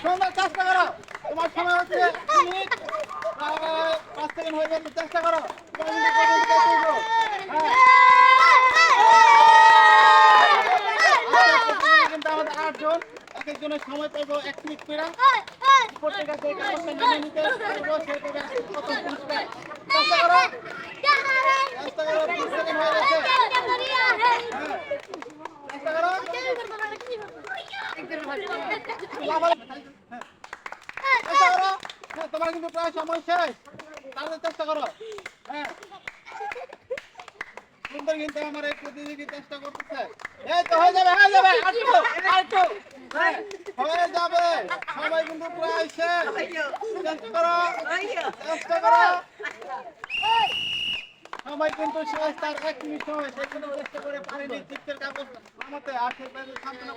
সুন্দর চেষ্টা করো। তোমার সময় হচ্ছে মিনিট। পাঁচ সেকেন্ড হয়ে গেছে চেষ্টা করো। হ্যাঁ আমাদের আটজন এক একজনের সময় পাইবো এক মিনিট করে প্রত্যেকের যে কাগজটা নিয়ে নিতে পারব সে পাবে প্রথম পুরস্কার চেষ্টা করো চেষ্টা করো তিন সেকেন্ড হয়ে গেছে হ্যাঁ। চেষ্টা করো। তোমার কিন্তু প্রায় সময় শেষ তাড়াতাড়ি চেষ্টা করো হ্যাঁ সুন্দর কিন্তু আমার এই প্রতিযোগী চেষ্টা করতেছে এই তো হয়ে যাবে হয়ে যাবে। হয়ে যাবে সবাই কিন্তু প্রায় শেষ চেষ্টা করো। চেষ্টা করো। সবাই কিন্তু শেষ তার এক মিনিট সময় সে কিন্তু চেষ্টা করে পারেনি চিত্রের কাগজ নামাতে আর সে পেয়েছে সান্ত্বনা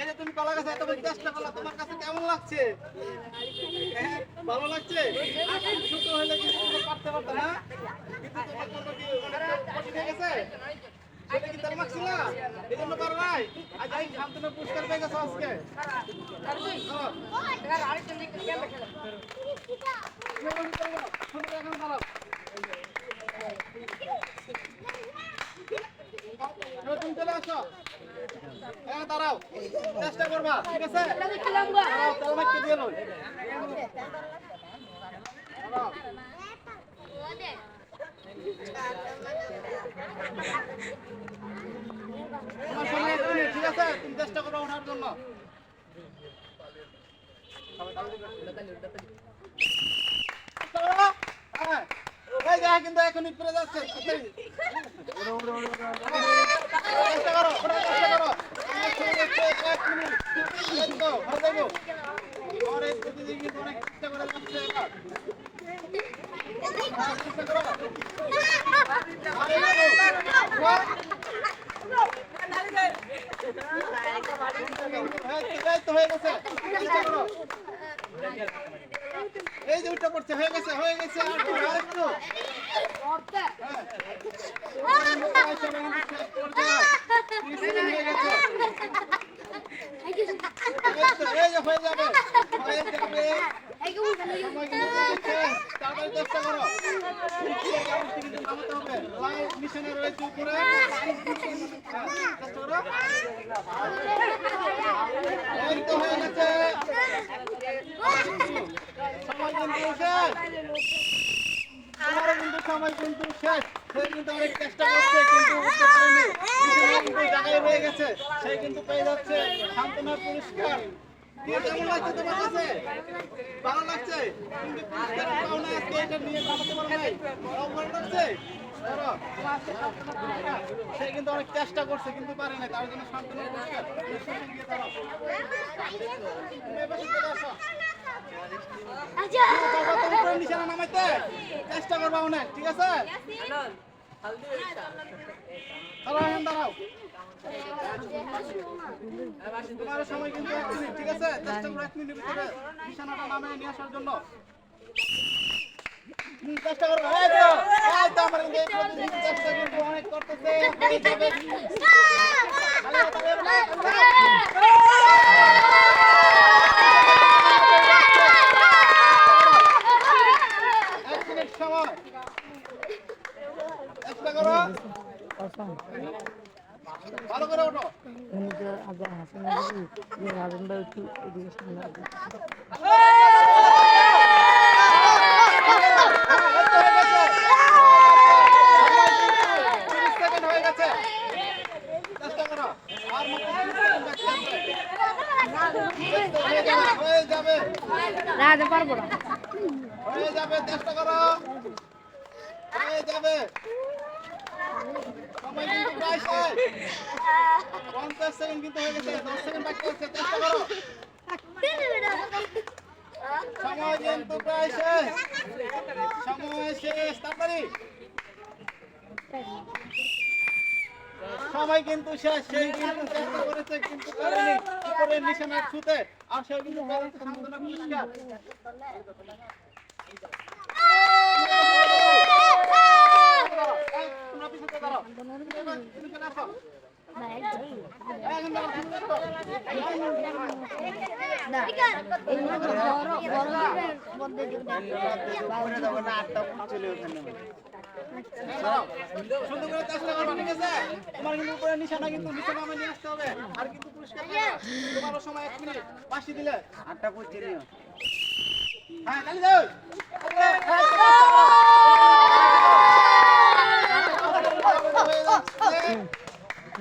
এই যে তুমি কলা গাছে এত চেষ্টা করলা তোমার কাছে কেমন লাগছে? ভালো লাগছে? আর ছোট হলে কিন্তু পারতে পারতে না? কিন্তু তোমার জন্য কি কঠিন হয়ে গেছে? সেটা কি তার লাগছিল এই জন্য পারো নাই? আজ এই সান্ত্বনা পুরস্কার পেয়ে গেছো আজকে। তুমি চলে আসো। হ্যাঁ দাঁড়াও। চেষ্টা করবা, ঠিক আছে? ঠিক আছে? চেষ্টা করো ওঠার জন্য চেষ্টা করো। হ্যাঁ। এই কিন্তু এখনই পড়ে যাচ্ছে। হয়ে হ্যাঁ, হয়ে গেছে এই যে উঠে পড়ছে হয়ে গেছে হয়ে গেছে আর মিশনে রয়েছে উপরে হয়ে গেছে সে কিন্তু অনেক চেষ্টা করছে, কিন্তু উঠতে পারেনি। গেছে। সে কিন্তু পেয়ে যাচ্ছে। সান্ত্বনা পুরস্কার। কেমন লাগছে লাগছে ভালো লাগছে। সে কিন্তু অনেক চেষ্টা করছে, কিন্তু পারে না তার জন্য সান্ত্বনা পুরস্কার। চেষ্টা করবা অনেক ঠিক আছে সময় কিন্তু ঠিক আছে চেষ্টা করো এক মিনিটের ভিতরে নিশানাটা নামে নিয়ে আসার জন্য চেষ্টা করো এই তো এই তো আমার চেষ্টা কিন্তু অনেক করতেছে হয়ে যাবে। ভালো, ভালো, ভালো, ভালো। এক মিনিট সময় চেষ্টা করো ভালো করে ওঠো এমনিতে আগে হাসি না দিবি যে একটু রাজা পারব না। হয়ে যাবে, চেষ্টা করো। হয়ে যাবে সময় কিন্তু প্রায় শেষ পঞ্চাশ সেকেন্ড কিন্তু হয়ে গেছে দশ কিন্তু প্রায় শেষ সময় শেষ তাড়াতাড়ি সময় কিন্তু শেষ সেই কিন্তু চেষ্টা করেছে, কিন্তু করেনি কি করে নিশানা ছুতে আর সে কিন্তু সান্ত্বনা পুরস্কার এই, তোমরা পিছনে দাঁড়াও। এবার তুমি চলে আসো। এখন দাঁড়াও, শুরু করো। করে দেবো না আটটা চলে ওখানে দাঁড়াও। সুন্দর করে চেষ্টা করবা, ঠিক আছে? তোমার কিন্তু উপরে নিশানা কিন্তু নিচে নামে নিয়ে আসতে হবে। আর কিন্তু পুরস্কার। তোমারও সময় এক মিনিট। দিলে। আটটা পড়ছে নিও হ্যাঁ, কালি যাও। দেখো কিন্তু সামনে নিশানা কিন্তু জায়গায় থাকতেছে। উঠো। এই তো। উঠে চেষ্টা করতে হবে। পুরো হাত দেওয়া যাবে না। বিশ সেকেন্ড কিন্তু হয়ে গেছে। উঠো। আমার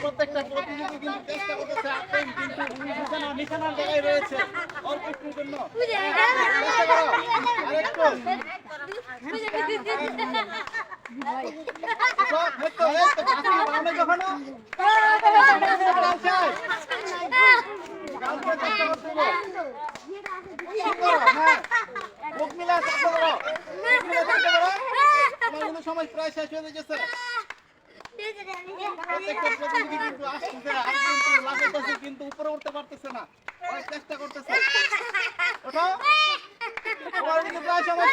প্রত্যেকটা প্রতিযোগী কিন্তু চেষ্টা করতেছে আপনি কিন্তু নিশানা নিশানার জায়গায় রয়েছে অল্প একটুর জন্য হ্যাঁ সময় প্রায় শেষ হয়ে গেছে কিন্তু উপরে উঠতে পারতেছে না চেষ্টা করতেছে ওঠো প্রায় সময়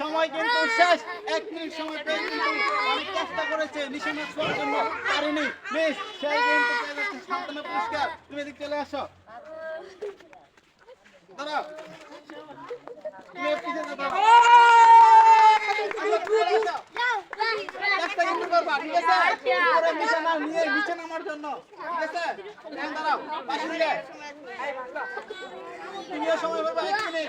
সময় কিন্তু শেষ। এক মিনিট সময় পেয়ে কিন্তু অনেক চেষ্টা করেছে নিশানা ছোঁয়ার জন্য। পারেনি। বেশ সেই কিন্তু সান্ত্বনা পুরস্কার তুমি এদিক চলে আসো। দাঁড়াও। তুমি পিছনে দাঁড়াও। চেষ্টা কিন্তু করবা ঠিক আছে? নিশানা নিয়ে বিছানা আমার জন্য ঠিক আছে এখন দাঁড়াও পাঁচ মিনিট তুমিও সময় পাবা এক মিনিট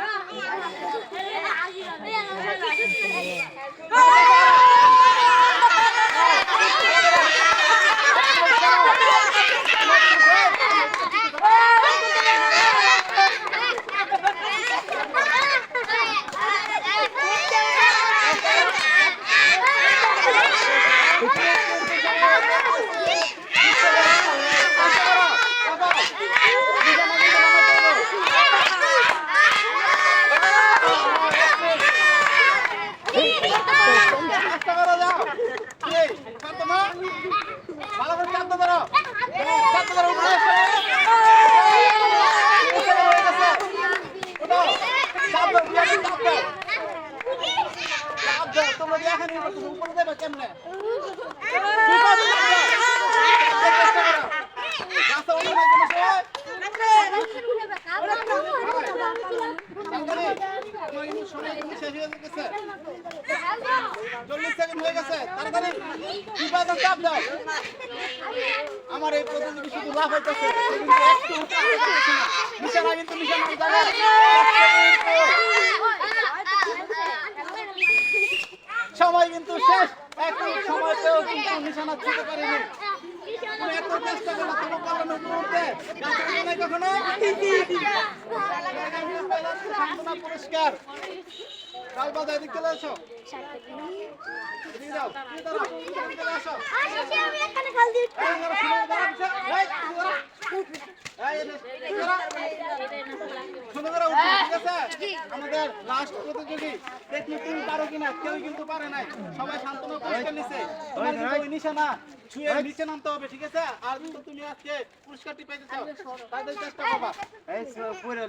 করো যাও এই, ফাতেমা, ভালো করে চাপ দাও ধরো। চাপ দাও ধরো, উপরে এসো। উপরে হয়ে গেছে। উঠো। চাপ দাও, দিয়ে দাও, চাপ দাও। চাপ দাও, তোমরা এখানে উপরে দেবে কেমনে? গাছে শেষ হয়ে যেতেছে। চল্লিশ সেকেন্ড হয়ে গেছে, তাড়াতাড়ি বিপাদ চাপ দাও। আমার এই প্রতিযোগী শুধু লাভ হইতেছে একটু। নিশানা কিন্তু নিশানা সময় কিন্তু শেষ। একটু সময়তেও কিন্তু নিশানা ছুটে পারেনি এত চেষ্টা পুরস্কার এই দাঁড়াও, শুনো, দাঁড়াও, পিছে। এই, তুমি দাঁড়াও। এই, এনে, তুমি দাঁড়াও। সুন্দর করে উঠো, ঠিক আছে? আমাদের লাস্ট প্রতিযোগী দেখি তুমি পারো কিনা? কেউ কিন্তু পারে নাই। সবাই সান্ত্বনা পুরস্কার নিছে। তোমার কিন্তু ওই নিশানা ছুঁয়ে নিচে নামতে হবে ঠিক আছে? আর কিন্তু তুমি আজকে পুরস্কারটি পেতে চাও। তাদের চেষ্টা করবা। এই পুরে